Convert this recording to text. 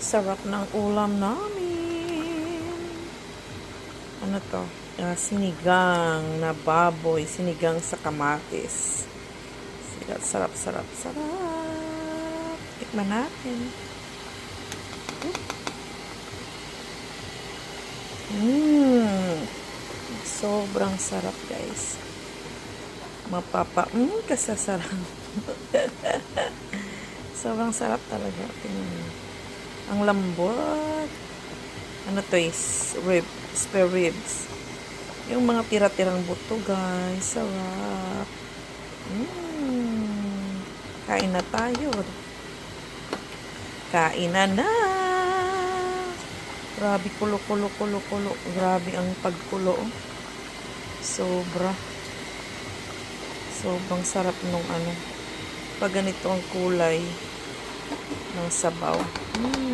Sarap ng ulam namin. Ano to? Ah, sinigang na baboy. Sinigang sa kamatis. Sarap, sarap, sarap, sarap. Tikman natin. Mmm. Sobrang sarap, guys. Mapapa... Mmm, kasasarap. Sobrang sarap talaga. Tingnan. Ang lambot. Ano to is rib, spare ribs. Yung mga tira-tirang buto, guys. Sarap. Mmm. Kain na tayo. Kain na na. Grabe, kulo, kulo, kulo, kulo. Grabe ang pagkulo. Sobra. Sobrang sarap nung ano. Pag ganito ang kulay ng sabaw. Mm.